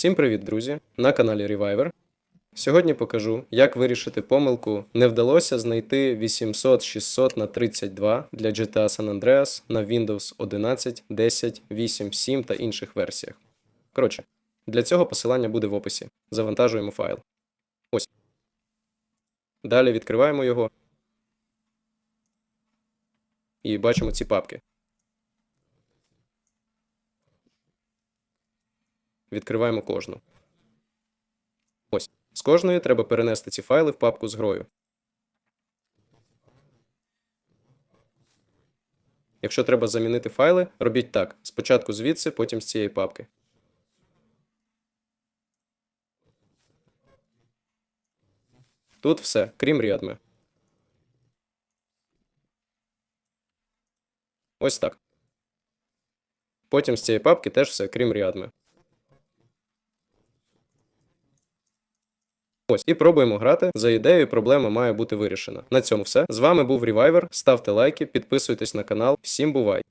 Всім привіт, друзі! На каналі Reviver. Сьогодні покажу, як вирішити помилку не вдалося знайти 800 600 на 32 для GTA San Andreas на Windows 11, 10, 8, 7 та інших версіях. Коротше, для цього посилання буде в описі. Завантажуємо файл. Ось. Далі відкриваємо його. І бачимо ці папки. Відкриваємо кожну. Ось. З кожної треба перенести ці файли в папку з грою. Якщо треба замінити файли, робіть так: спочатку звідси, потім з цієї папки. Тут все, крім рядми. Ось так. Потім з цієї папки теж все, крім рядми. Ось і пробуємо грати. За ідеєю, проблема має бути вирішена. На цьому все. З вами був Рівайвер. Ставте лайки, підписуйтесь на канал. Всім бувай!